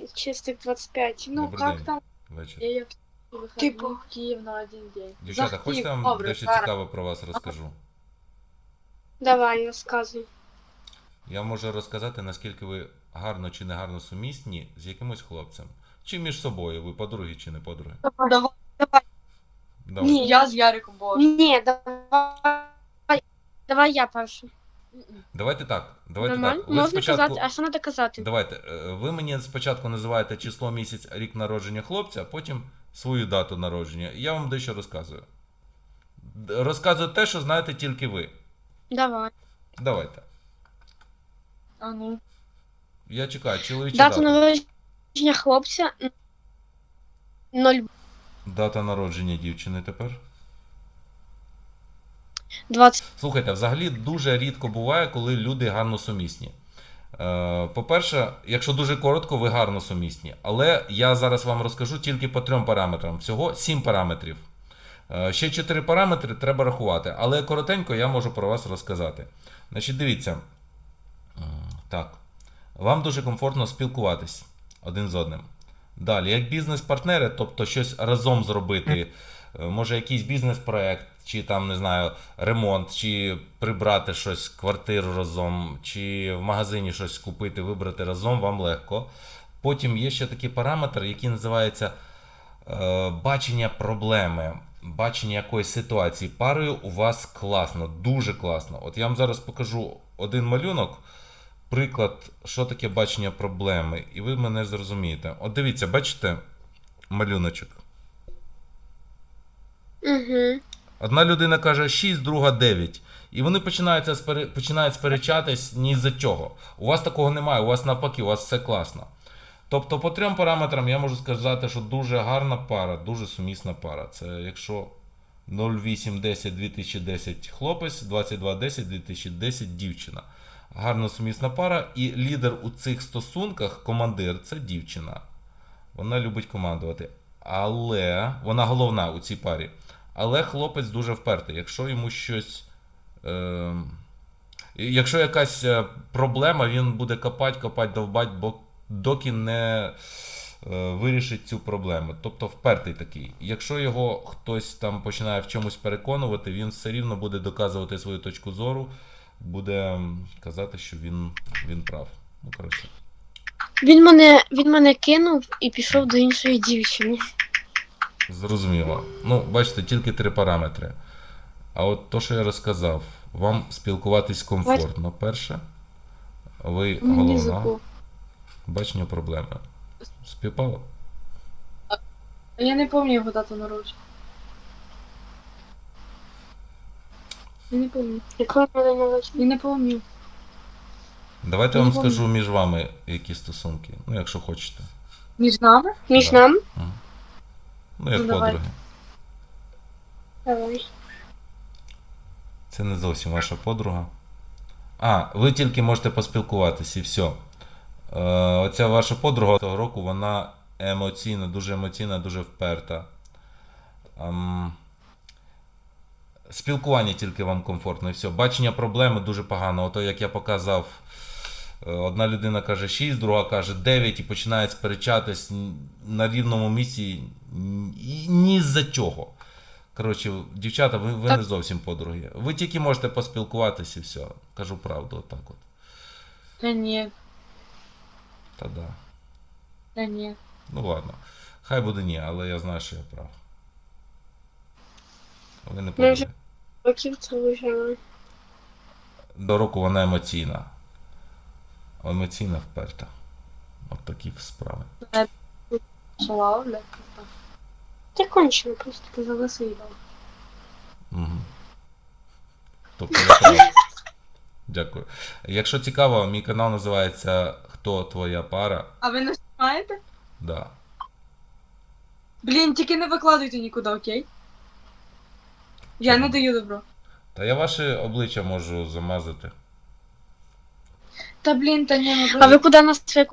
день, чистых 25. Ну, Добрий как день. там? Вечір. Я як Типу. в Київ на один день. Дівчата, Захотів, хочете вам добре, дещо зараз. цікаве про вас розкажу? Давай, рассказывай. Я можу розказати, наскільки ви гарно чи не гарно сумісні з якимось хлопцем. Чи між собою, ви подруги чи не подруги. Давай. Давай. Ні. Я з Яриком була. Не, давай. Давай я перша. Давайте так. Давайте Нормально? так. Ви Можна спочатку... казати, а що треба казати? Давайте. е, Ви мені спочатку називаєте число місяць, рік народження хлопця, а потім свою дату народження. Я вам дещо розказую. Розказую те, що знаєте тільки ви. Давай. Давайте. А ну. Я чекаю, чоловіча Дата дата. народження хлопця 0 Дата народження дівчини тепер. 20. Слухайте, взагалі дуже рідко буває, коли люди гарно сумісні. Е, По-перше, якщо дуже коротко, ви гарно сумісні. Але я зараз вам розкажу тільки по трьом параметрам. Всього сім параметрів. Е, Ще чотири параметри треба рахувати. Але коротенько я можу про вас розказати. Значить, дивіться. Так. Вам дуже комфортно спілкуватись один з одним. Далі, як бізнес-партнери, тобто щось разом зробити, може якийсь бізнес-проект, чи там, не знаю, ремонт, чи прибрати щось, квартиру разом, чи в магазині щось купити, вибрати разом, вам легко. Потім є ще такий параметр, який називається е, бачення проблеми, бачення якоїсь ситуації. Парою у вас класно, дуже класно. От я вам зараз покажу один малюнок. Приклад, що таке бачення проблеми, і ви мене зрозумієте. От дивіться, бачите малюночок. Угу. Одна людина каже 6, друга 9. І вони починаються спери- починають сперечатись ні за чого. У вас такого немає, у вас навпаки, у вас все класно. Тобто, по трьом параметрам я можу сказати, що дуже гарна пара, дуже сумісна пара. Це якщо 0810 2010 хлопець, 2210 2010 дівчина. Гарна сумісна пара, і лідер у цих стосунках, командир, це дівчина. Вона любить командувати. Але вона головна у цій парі. Але хлопець дуже впертий. Якщо йому щось. Е, якщо якась е, проблема, він буде копати, копати, довбать, бо доки не е, вирішить цю проблему. Тобто впертий такий. Якщо його хтось там починає в чомусь переконувати, він все рівно буде доказувати свою точку зору, буде казати, що він, він прав. Ну, коротше. Він мене, він мене кинув і пішов до іншої дівчини. Зрозуміло. Ну, бачите, тільки три параметри. А от то, що я розказав, вам спілкуватись комфортно. Перше. Ви головна. Бачення проблеми. Співпало? А Я не пам'ятаю його дату народження. Я не пам'ятаю. Народження? Я не пам'ятаю. Давайте я вам скажу між вами які стосунки. Ну, якщо хочете. Між нами? Між Да. нами? Мгм. Ну, як Ну, давай. подруги. Давай. Це не зовсім ваша подруга. А, ви тільки можете поспілкуватися і все. Е, оця ваша подруга того року, вона емоційна, дуже емоційна, дуже вперта. Ем, спілкування тільки вам комфортно і все. Бачення проблеми дуже погано. Ото як я показав, одна людина каже 6, друга каже 9 і починає сперечатись на рівному місці ні з-за чого. Коротше, дівчата, ви, ви не зовсім подруги. Ви тільки можете поспілкуватися і все. Кажу правду, отак от. Та ні, Та да. та ні. Ну ладно. Хай буде ні, але я знаю, що я прав. Ви не подруги. До року вона емоційна. Емоційна вперта. От такі справи. Шалава, бля. Ти кончено просто. Ти зависила. Угу. Тобто я. Дякую. Якщо цікаво, мій канал називається Хто твоя пара? А ви не знімаєте? Да. Блін, тільки не викладуйте нікуди, окей? Я не даю добро. Та я ваше обличчя можу замазати. Та блін, та ні, ну А ви куди нас фейк?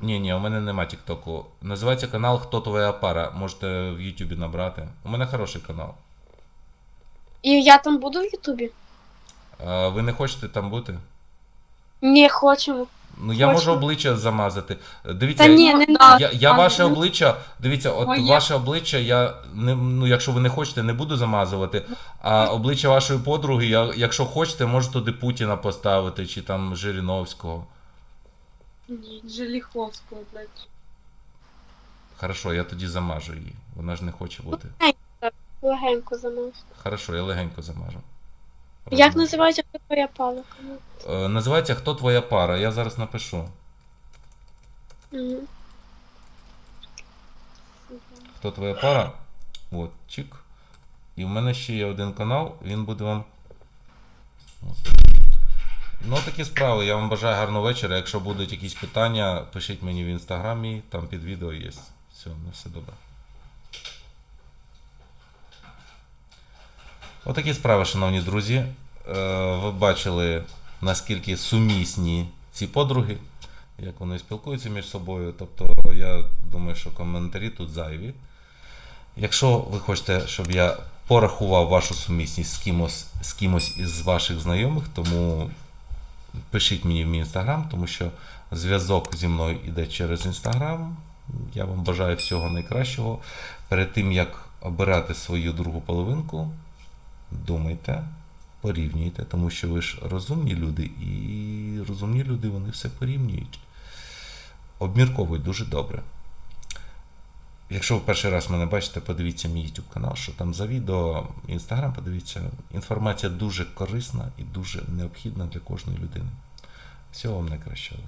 Ні, ні, у мене нема Тіктоку. Називається канал Хто твоя пара. Можете в Ютубі набрати. У мене хороший канал. І я там буду в Ютубі? А ви не хочете там бути? Не хочемо. Ну, я Хочу. можу обличчя замазати. Дивіться, Та ні, не надо. я, я ваше ну, обличчя, дивіться, от моє- ваше обличчя, я не, ну, якщо ви не хочете, не буду замазувати. А обличчя вашої подруги, я, якщо хочете, можу туди Путіна поставити чи там Жириновського. Ні. Желіховського, блядь. Хорошо, я тоді замажу її. Вона ж не хоче бути. Легенько замовив. Хорошо, я легенько замажу. Як називається хто твоя палка? Е, Називається Хто твоя пара? Я зараз напишу. Угу. Хто твоя пара? От, чик. І в мене ще є один канал, він буде вам. Ну, такі справи. Я вам бажаю гарного вечора. Якщо будуть якісь питання, пишіть мені в інстаграмі, там під відео є. Все, на все добре. Отакі справи, шановні друзі. Е, Ви бачили, наскільки сумісні ці подруги, як вони спілкуються між собою. Тобто, я думаю, що коментарі тут зайві. Якщо ви хочете, щоб я порахував вашу сумісність з кимось, з кимось із ваших знайомих, тому пишіть мені в мій інстаграм, тому що зв'язок зі мною йде через інстаграм. Я вам бажаю всього найкращого. Перед тим як обирати свою другу половинку, думайте, порівнюйте, тому що ви ж розумні люди, і розумні люди вони все порівнюють. Обмірковують дуже добре. Якщо ви перший раз мене бачите, подивіться мій YouTube канал, що там за відео, Інстаграм, подивіться. Інформація дуже корисна і дуже необхідна для кожної людини. Всього вам найкращого.